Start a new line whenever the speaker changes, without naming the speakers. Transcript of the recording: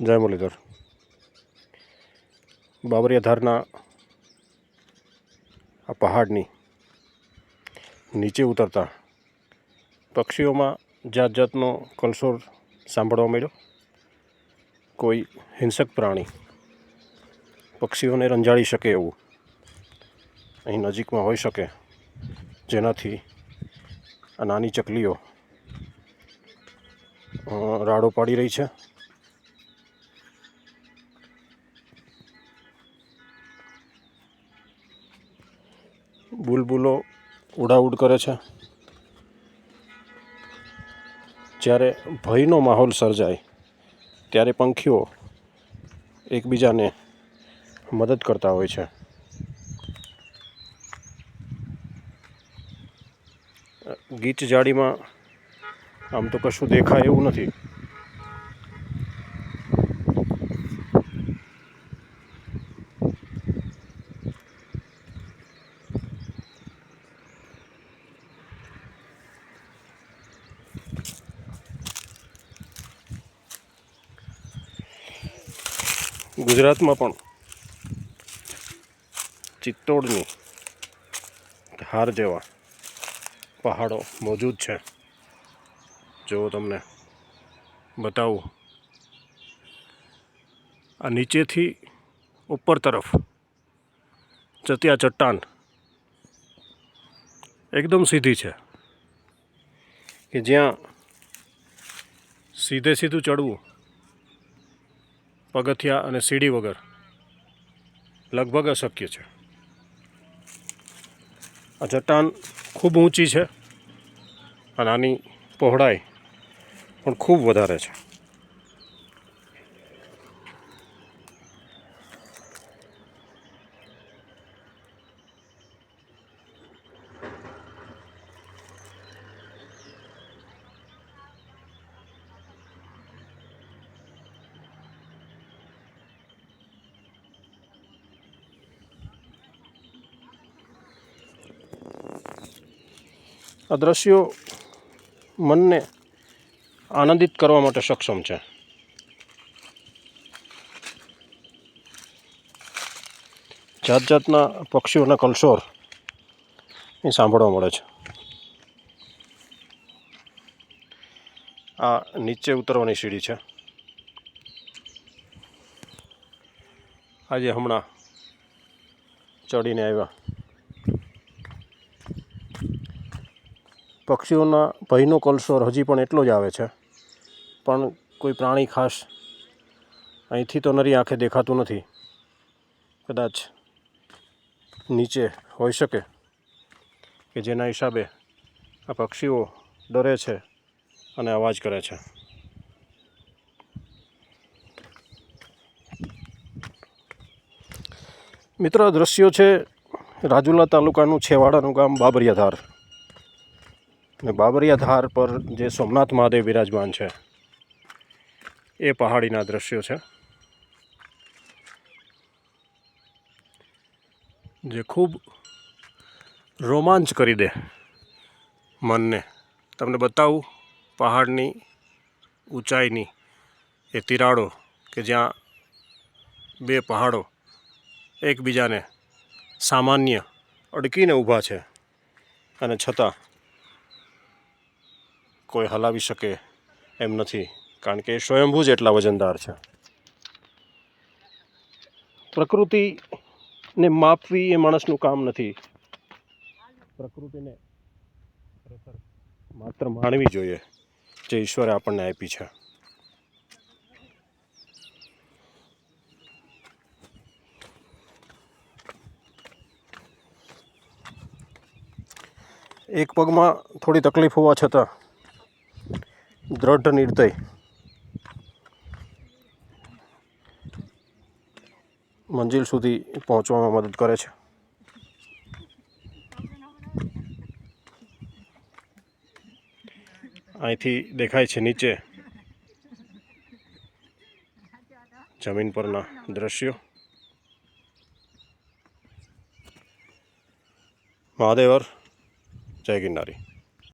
જય મુરલીધર. બાબરિયા ધારના આ પહાડની નીચે ઉતરતા પક્ષીઓમાં જાત જાતનો કલસોર સાંભળવા મળ્યો. કોઈ હિંસક પ્રાણી પક્ષીઓને રંજાડી શકે એવું અહીં નજીકમાં હોઈ શકે, જેનાથી આ નાની ચકલીઓ રાડો પાડી રહી છે. બુલબુલો ઉડાઉડ કરે છે. જ્યારે ભયનો માહોલ સર્જાય, ત્યારે પંખીઓ એકબીજાને મદદ કરતા હોય છે. ગીચ જાડીમાં આમ તો કશું દેખાય એવું નથી. ગુજરાતમાં પણ ચિત્તોડની ધાર જેવા પહાડો મોજૂદ છે. જો તમને બતાવું. આ નીચેથી ઉપર તરફ જતી ચટ્ટાન એકદમ સીધી છે કે જ્યાં સીધે સીધું ચડવું પગથિયા અને સીડી વગર લગભગ અશક્ય છે. આ ચટ્ટાન ખૂબ ઊંચી છે અને આની પહોળાઈ પણ ખૂબ વધારે છે. આ દ્રશ્યો મનને આનંદિત કરવા માટે સક્ષમ છે. જાત જાતના પક્ષીઓના કલશોર એ સાંભળવા મળે છે. આ નીચે ઉતરવાની સીડી છે. આજે હમણાં ચડીને આવ્યા. પક્ષીઓના ભયનો કલશોર હજી પણ એટલો જ આવે છે. પણ કોઈ પ્રાણી ખાસ અહીંથી તો નરી આંખે દેખાતું નથી. કદાચ નીચે હોઈ શકે કે જેના હિસાબે આ પક્ષીઓ ડરે છે અને અવાજ કરે છે. મિત્ર દ્રશ્યો છે રાજુલા તાલુકાનું છેવાડાનું ગામ બાબરિયા ધાર અને બાબરિયા ધાર પર જે સોમનાથ મહાદેવ બિરાજમાન છે, એ પહાડીના દ્રશ્યો છે. જે ખૂબ રોમાંચ કરી દે મનને. તમને બતાવું, પહાડની ઊંચાઈની એ તિરાડો કે જ્યાં બે પહાડો એકબીજાને સામાન્ય અડકીને ઊભા છે. અને છતાં કોઈ હલાવી શકે એમ નથી. કારણ કે એ સ્વયંભૂ જ એટલા વજનદાર છે. પ્રકૃતિને માપવી એ માણસનું કામ નથી. પ્રકૃતિને માત્ર માણવી જોઈએ, જે ઈશ્વરે આપણને આપી છે. એક પગમાં થોડી તકલીફ હોવા છતાં દ્રઢ નિર્દય મંજિલ સુધી પહોંચવામાં મદદ કરે છે. અહીંથી દેખાય છે નીચે જમીન પરના દ્રશ્યો. મહાદેવર, જય ગિરનારી.